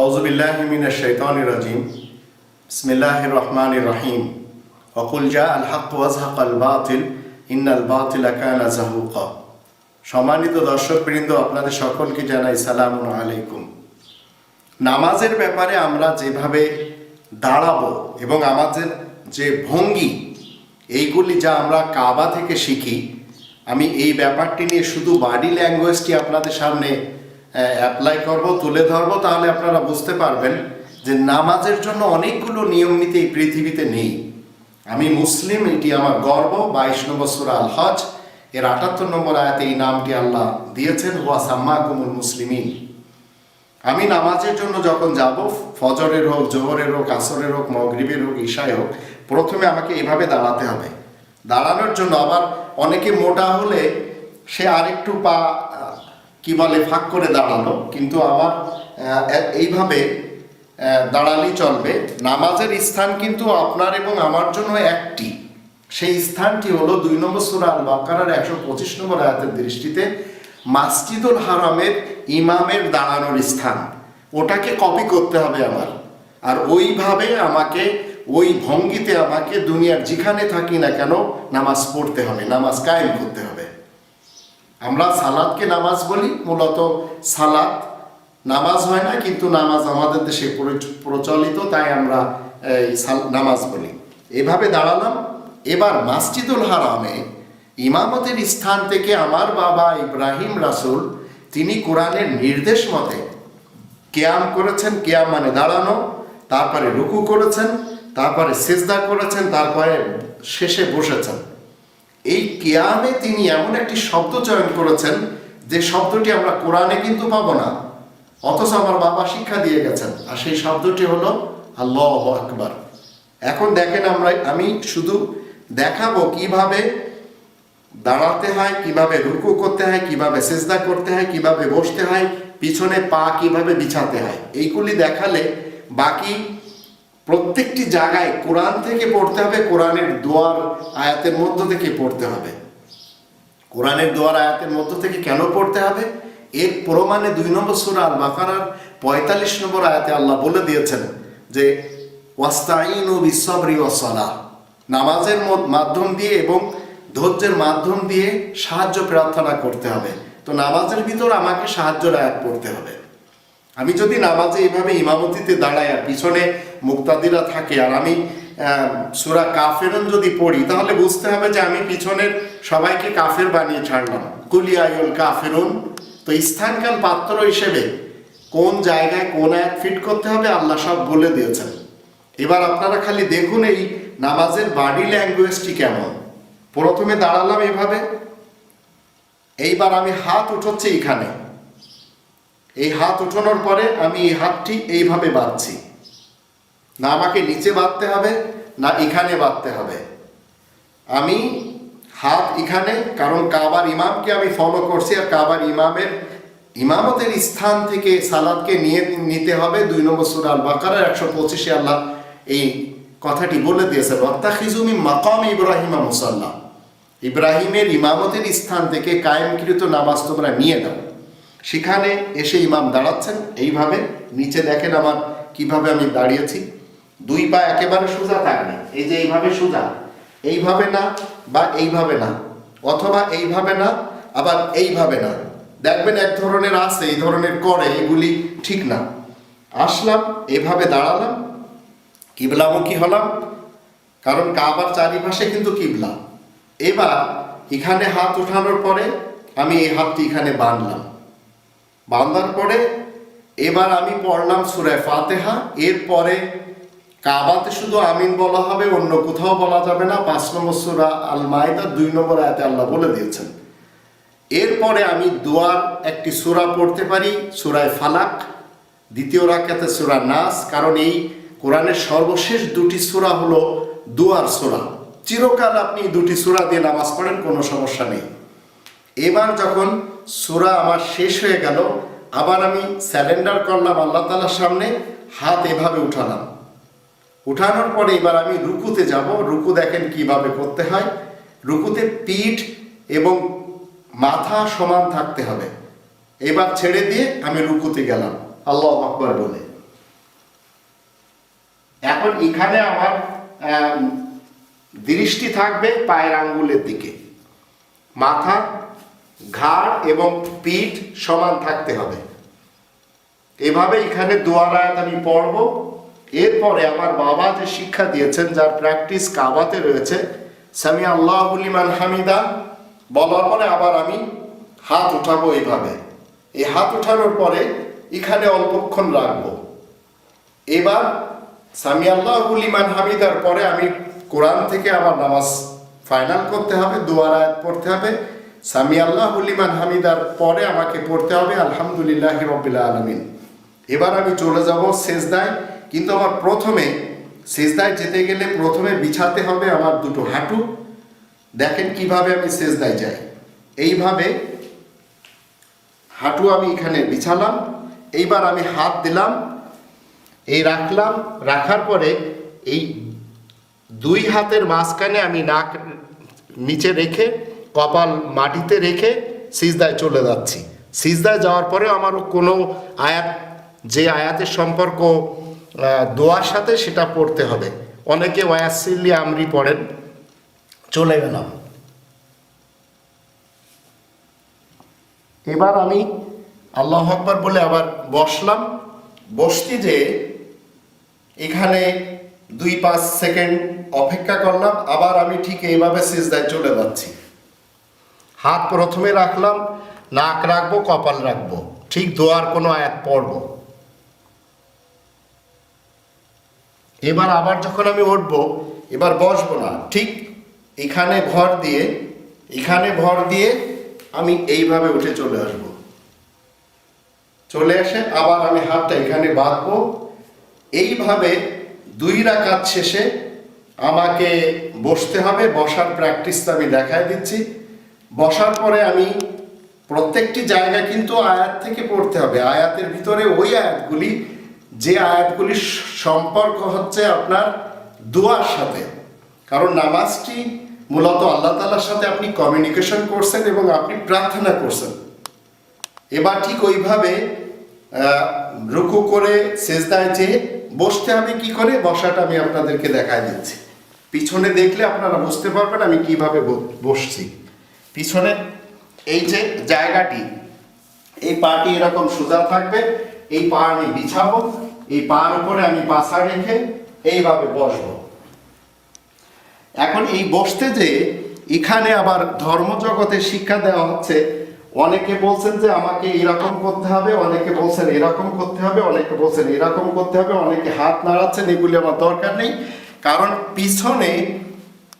আউজুবিল্লাহমিন শৈতান রাজিম। ইসমিল্লাহ রহমান রাহিম। অকুল জা আল হক ওয়াজহাক আল বাতিল। ইন্নাল বাতিল আকানা জাহুকা সম্মানিত দর্শকবৃন্দ, আপনাদের সকলকে জানাই সালাম আলাইকুম। নামাজের ব্যাপারে আমরা যেভাবে দাঁড়াবো এবং আমাদের যে ভঙ্গি, এইগুলি যা আমরা কাবা থেকে শিখি, আমি এই ব্যাপারটি নিয়ে শুধু বাডি ল্যাঙ্গুয়েজটি আপনাদের সামনে অ্যাপ্লাই করব, তুলে ধরবো, তাহলে আপনারা বুঝতে পারবেন যে নামাজের জন্য অনেকগুলো নিয়ম নীতি এই পৃথিবীতে নেই। আমি মুসলিম, এটি আমার গর্ব, বাইশ নম্বর সুরা আল হজ এর আটাত্তর নম্বর আয়াতে এই নামটি আল্লাহ দিয়েছেন ওয়া সাম্মা কুমুল মুসলিমিন। আমি নামাজের জন্য যখন যাব, ফজরের হোক, জোহরের হোক, আসরের হোক, মগরিবের হোক, ঈশায় হোক, প্রথমে আমাকে এভাবে দাঁড়াতে হবে। দাঁড়ানোর জন্য আবার অনেকে মোটা হলে সে আরেকটু পা কি বলে ফাঁক করে দাঁড়াল কিন্তু এ- এইভাবে আহ, দাঁড়ালেই চলবে। নামাজের স্থান কিন্তু আপনার এবং আমার জন্য একটি। সেই স্থানটি হলো দুই নম্বর সুরা আল বাকারার একশো পঁচিশ নম্বর আয়াতের দৃষ্টিতে মাসজিদুল হারামের ইমামের দাঁড়ানোর স্থান। ওটাকে কপি করতে হবে আমার। আর ওইভাবে আমাকে ওই ভঙ্গিতে আমাকে দুনিয়ার যেখানে থাকি না কেন নামাজ পড়তে হবে নামাজ কায়েম করতে হবে। আমরা সালাদকে নামাজ বলি, মূলত সালাদ। নামাজ হয় না, কিন্তু নামাজ আমাদের দেশে প্রচলিত, তাই আমরা এই নামাজ বলি। এভাবে দাঁড়ালাম। এবার মাসজিদুল হারামে ইমামতের স্থান থেকে আমার বাবা ইব্রাহিম রাসুল, তিনি কোরআনের নির্দেশ মতে কেয়াম করেছেন। কেয়াম মানে দাঁড়ানো, তারপরে রুকু করেছেন, তারপরে সেজদা করেছেন, তারপরে শেষে বসেছেন। এই কেয়ামে তিনি এমন একটি শব্দ চয়ন করেছেন, যে শব্দটি আমরা কোরআনে কিন্তু পাবো না। অথচ আমার বাবা শিক্ষা দিয়ে গেছেন, আর সেই শব্দটি হলো আল্লাহ আকবার। এখন দেখেন আমরা, আমি শুধু দেখাবো কীভাবে দাঁড়াতে হয়, কীভাবে রুকু করতে হয়, কীভাবে সেজদা করতে হয়, কীভাবে বসতে হয়, পিছনে পা কীভাবে বিছাতে হয়। এইগুলি দেখালে বাকি প্রত্যেকটি জায়গায় কোরআন থেকে পড়তে হবে, কোরআনের দোয়ার আয়াতের মধ্য থেকে পড়তে হবে। কোরআনের দোয়ার আয়াতের মধ্য থেকে কেন পড়তে হবে? এর প্রমাণে দুই নম্বর সুরা আল বাকারার পঁয়তাল্লিশ নম্বর আয়াতে আল্লাহ বলে দিয়েছেন যে ওয়াস্তাইন ও বিশ্বরি ওয়াসলা নামাজের মাধ্যম দিয়ে এবং ধৈর্যের মাধ্যম দিয়ে সাহায্য প্রার্থনা করতে হবে। তো নামাজের ভিতর আমাকে সাহায্যের আয়াত পড়তে হবে। আমি যদি নামাজে এভাবে ইমামতিতে দাঁড়াই আর পিছনে মুক্তাদিরা থাকে, আর আমি সুরা কাফেরন যদি পড়ি, তাহলে বুঝতে হবে যে আমি পিছনের সবাইকে কাফের বানিয়ে ছাড়লাম। কুলিয়ায়ুল কাফেরুন। তো স্থানকাল পাত্র হিসেবে কোন জায়গায় কোন এক ফিট করতে হবে, আল্লাহ সব বলে দিয়েছেন। এবার আপনারা খালি দেখুন এই নামাজের বাডি ল্যাঙ্গুয়েজটি কেমন। প্রথমে দাঁড়ালাম এভাবে। এইবার আমি হাত উঠোচ্ছে এইখানে এই হাত উঠানোর পরে আমি এই হাতটি এইভাবে বাঁধছি। না আমাকে নিচে বাঁধতে হবে, না এখানে বাঁধতে হবে। আমি হাত এখানে, কারণ কাবার ইমামকে আমি ফলো করছি আর কাবার ইমামের, ইমামতের স্থান থেকে সালাদকে নিয়ে নিতে হবে। দুই নম্বর সুরা আল বাকারার একশো পঁচিশে আল্লাহ এই কথাটি বলে দিয়েছে রত্তা খিজুমি মাকাম ইব্রাহিমা মুসাল্লাহ ইব্রাহিমের ইমামতের স্থান থেকে কায়েমকৃত নামাজ তোমরা নিয়ে নাও। সেখানে এসে ইমাম দাঁড়াচ্ছেন। এইভাবে নিচে দেখেন আমার কীভাবে আমি দাঁড়িয়েছি। দুই পা একেবারে সোজা থাকবে এই যে এইভাবে সোজা, এইভাবে না বা এইভাবে না, অথবা এইভাবে না, আবার এইভাবে না। দেখবেন এক ধরনের আছে, এই ধরনের করে এগুলি ঠিক না। আসলাম, এভাবে দাঁড়ালাম, কিবলামুখী হলাম, কারণ কাবার চারিপাশে কিন্তু কিবলা। এবার এখানে হাত উঠানোর পরে আমি এই হাতটি এখানে বাঁধলাম। বাঁধার পরে এবার আমি পড়লাম সুরায় ফাতেহা, এরপরে কাবাতে শুধু আমিন বলা হবে, অন্য কোথাও বলা যাবে না। পাঁচ নম্বর সুরা আল মায়দার দুই নম্বর আয়াতে আল্লাহ বলে দিয়েছেন। এরপরে আমি দোয়ার একটি সূরা পড়তে পারি, সূরায় ফালাক, দ্বিতীয় রাকাতে সূরা নাস, কারণ এই কোরআনের সর্বশেষ দুটি সূরা হলো দুয়ার সূরা। চিরকাল আপনি দুটি সূরা দিয়ে নামাজ পড়েন, কোনো সমস্যা নেই। এবার যখন সূরা আমার শেষ হয়ে গেল আবার আমি স্যালেন্ডার করলাম আল্লাহ তালার সামনে হাত এভাবে উঠালাম। উঠানোর পরে এবার আমি রুকুতে যাব। রুকু দেখেন কীভাবে করতে হয়। রুকুতে পিঠ এবং মাথা সমান থাকতে হবে। এবার ছেড়ে দিয়ে আমি রুকুতে গেলাম। আল্লাহ আকবর বলে। এখন এখানে আমার আম, দৃষ্টি থাকবে পায়ের আঙ্গুলের দিকে। মাথা ঘাড় এবং পিঠ সমান থাকতে হবে। এভাবে এখানে দোয়ার আয়াত আমি পড়ব। এরপরে আমার বাবা যে শিক্ষা দিয়েছেন, যার প্র্যাকটিস কাবাতে রয়েছে সামি আল্লাহ লিমান হামিদা, বলার পরে আবার আমি হাত উঠাবো এইভাবে এই হাত উঠানোর পরে এখানে অল্পক্ষণ রাখব। এবার সামি আল্লাহ লিমান হামিদার পরে আমি কোরআন থেকে আবার নামাজ ফাইনাল করতে হবে দোয়ার আয়াত পড়তে হবে। সামি আল্লাহ লিমান হামিদার, পরে আমাকে পড়তে হবে আলহামদুলিল্লাহ রবিল আলমিন। এবার আমি চলে যাব সেজদায়, কিন্তু আমার প্রথমে, সেজদায় যেতে গেলে প্রথমে বিছাতে হবে আমার দুটো হাঁটু। দেখেন কীভাবে আমি সেজদায় যাই। এইভাবে হাঁটু আমি এখানে বিছালাম, এইবার আমি হাত দিলাম, এই রাখলাম, রাখার পরে এই দুই হাতের মাঝখানে আমি নাক নিচে রেখে কপাল মাটিতে রেখে সিজদায় চলে যাচ্ছি। সিজদায় যাওয়ার পরে আমার কোনো আয়াত, যে আয়াতের সম্পর্ক দোয়ার সাথে সেটা পড়তে হবে। অনেকে ওয়াসিল্লি আমরি পড়েন। চলে গেলাম। এবার আমি আল্লাহ আকবর বলে আবার বসলাম। বসতে যে এখানে দুই পাঁচ সেকেন্ড অপেক্ষা করলাম, আবার আমি ঠিক এইভাবে সিজদায় চলে যাচ্ছি। হাত প্রথমে রাখলাম, নাক রাখব, কপাল রাখব। ঠিক দোয়ার কোনো আয়াত পড়ব। এবার আবার যখন আমি উঠবো, এবার বসবো না। ঠিক এখানে ভর দিয়ে, এখানে ভর দিয়ে আমি এইভাবে উঠে চলে আসব। চলে এসে আবার আমি হাতটা এখানে বাঁধবো। এইভাবে দুই রাকাত শেষে আমাকে বসতে হবে। বসার প্র্যাকটিসটা আমি দেখায় দিচ্ছি। বসার পরে আমি প্রত্যেকটি জায়গা কিন্তু আয়াত থেকে পড়তে হবে। আয়াতের ভিতরে ওই আয়াতগুলি, যে আয়াতগুলির সম্পর্ক হচ্ছে আপনার দোয়ার সাথে। কারণ নামাজটি মূলত আল্লাহ তালার সাথে আপনি কমিউনিকেশন করছেন এবং আপনি প্রার্থনা করছেন। এবার ঠিক ওইভাবে রুকু করে সেজদায় যেয়ে বসতে হবে কি করে? বসাটা আমি আপনাদেরকে দেখায় দিচ্ছি। পিছনে দেখলে আপনারা বুঝতে পারবেন আমি কীভাবে বসছি। পিছনে এই যে জায়গাটি, এই পাটি এরকম সোজা থাকবে, এই পা আমি বিছাবো, এই পার উপরে আমি পাশা রেখে এইভাবে বসবো। এখন এই বসতে যে এখানে আবার ধর্মজগতে শিক্ষা দেওয়া হচ্ছে, অনেকে বলছেন যে আমাকে এরকম করতে হবে, অনেকে বলছেন এরকম করতে হবে, অনেকে বলছেন এরকম করতে হবে, অনেকে হাত নাড়াচ্ছেন, এগুলি আমার দরকার নেই। কারণ পিছনে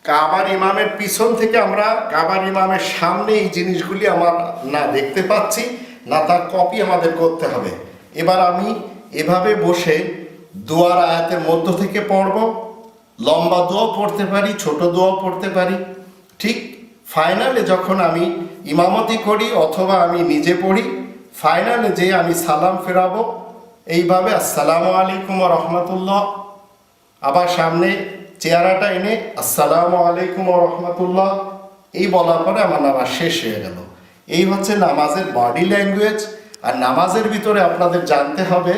কাবার ইমামের পিছন থেকে আমরা কাবার ইমামের সামনে এই জিনিসগুলি আমার না দেখতে পাচ্ছি, না তার কপি আমাদের করতে হবে। এবার আমি এভাবে বসে দোয়ার আয়াতের মধ্য থেকে পড়ব। লম্বা দোয়া পড়তে পারি, ছোট দোয়া পড়তে পারি। ঠিক ফাইনালে যখন আমি ইমামতি করি অথবা আমি নিজে পড়ি ফাইনালে যে আমি সালাম ফেরাবো। এইভাবে আসসালামু আলাইকুম রহমতুল্লাহ। আবার সামনে চেহারাটা এনে, আসসালামু আলাইকুম রহমতুল্লাহ। এই বলার পরে আমার নামাজ শেষ হয়ে গেল। এই হচ্ছে নামাজের বডি ল্যাঙ্গুয়েজ আর নামাজের ভিতরে আপনাদের জানতে হবে,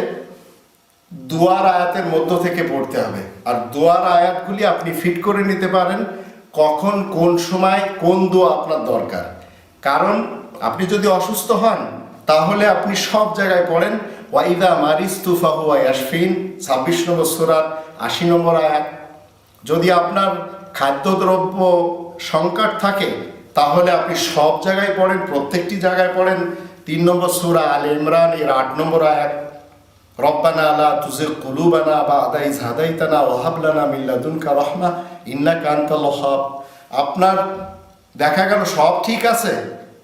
দুয়ার আয়াতের মধ্য থেকে পড়তে হবে। আর দুয়ার আয়াতগুলি আপনি ফিট করে নিতে পারেন, কখন, কোন সময়, কোন দোয়া আপনার দরকার। কারণ আপনি যদি অসুস্থ হন, তাহলে আপনি সব জায়গায় পড়েন ওয়াইদা মারিস্তুফা হুয়া ইয়াসফিন ছাব্বিশ নম্বর সুরাত আশি নম্বর আয়াত। যদি আপনার খাদ্যদ্রব্য সংকট থাকে, তাহলে আপনি সব জায়গায় পড়েন, প্রত্যেকটি জায়গায় পড়েন। তিন নম্বর সুরা আল ইমরান, এর আট নম্বর আয়াত, রব্বানা লা তুজিগ কুলুবানা বাদা ইজ হাদাইতানা ওয়া হাব লানা মিন লাদুনকা রাহমা, ইন্নাকা আনতাল ওয়াহ্হাব আপনার, দেখা গেল সব ঠিক আছে,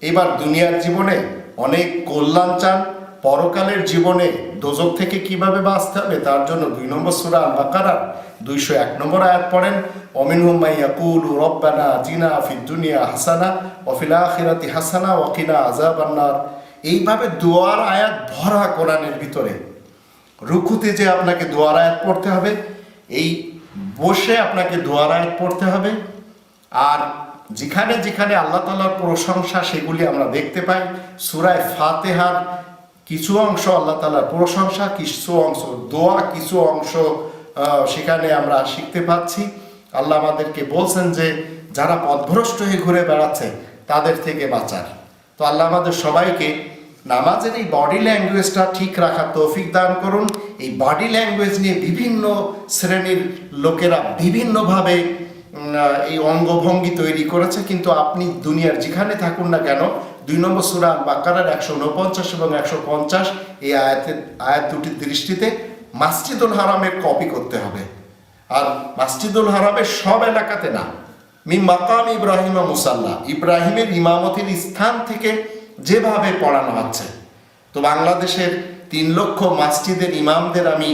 এবার দুনিয়ার জীবনে অনেক কল্যাণ চান পরকালের জীবনে দোজক থেকে কীভাবে বাঁচতে হবে, তার জন্য দুই নম্বর সুরা আল বাকারা দুইশো এক নম্বর আয়াত পড়েন অমিনহুম মাই ইয়াকুলু রব্বানা জিনা ফিদ দুনিয়া হাসানা অফিলা ফিল আখিরাতি হাসানা ওয়া কিনা আযাবান নার এইভাবে দোয়ার আয়াত ভরা কোরআনের ভিতরে। রুকুতে যে আপনাকে দোয়ার আয়াত পড়তে হবে, এই বসে আপনাকে দোয়ার আয়াত পড়তে হবে। আর যেখানে যেখানে আল্লাহ তালার প্রশংসা, সেগুলি আমরা দেখতে পাই। সুরায় ফাতেহার কিছু অংশ আল্লাহ তালার প্রশংসা, কিছু অংশ দোয়া, কিছু অংশ সেখানে আমরা শিখতে পাচ্ছি। আল্লাহ আমাদেরকে বলছেন যে, যারা পথভ্রষ্ট হয়ে ঘুরে বেড়াচ্ছে, তাদের থেকে বাঁচার। তো আল্লাহ আমাদের সবাইকে নামাজের এই বডি ল্যাঙ্গুয়েজটা ঠিক রাখার তৌফিক দান করুন। এই বডি ল্যাঙ্গুয়েজ নিয়ে বিভিন্ন শ্রেণির লোকেরা বিভিন্নভাবে এই অঙ্গভঙ্গি তৈরি করেছে। কিন্তু আপনি দুনিয়ার যেখানে থাকুন না কেন দুই নম্বর সুরা বাকারার একশো উনপঞ্চাশ এবং একশো পঞ্চাশ এই আয়াতের, আয়াত দুটির দৃষ্টিতে মাসজিদুল হারামের কপি করতে হবে। আর মাসজিদুল হারামের সব এলাকাতে না। মি মাকাম ইব্রাহিমা মুসাল্লাহ ইব্রাহিমের ইমামতির স্থান থেকে যেভাবে পড়ানো হচ্ছে। তো বাংলাদেশের তিন লক্ষ মাসজিদের ইমামদের আমি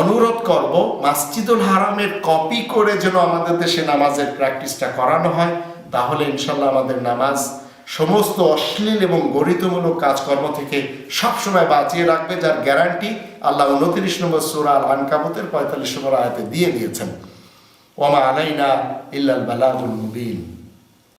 অনুরোধ করব, মাসজিদুল হারামের কপি করে যেন আমাদের দেশে নামাজের প্র্যাকটিসটা করানো হয়, তাহলে ইনশাল্লাহ আমাদের নামাজ সমস্ত অশ্লীল এবং গরিতমূলক কাজকর্ম থেকে সবসময় বাঁচিয়ে রাখবে, যার গ্যারান্টি আল্লাহ উনত্রিশ নম্বর সুরা আল আনকাবতের পঁয়তাল্লিশ নম্বর আয়াতে দিয়ে দিয়েছেন। ওমা আলাইনা ইল্লাল বালাগুল মুবিন।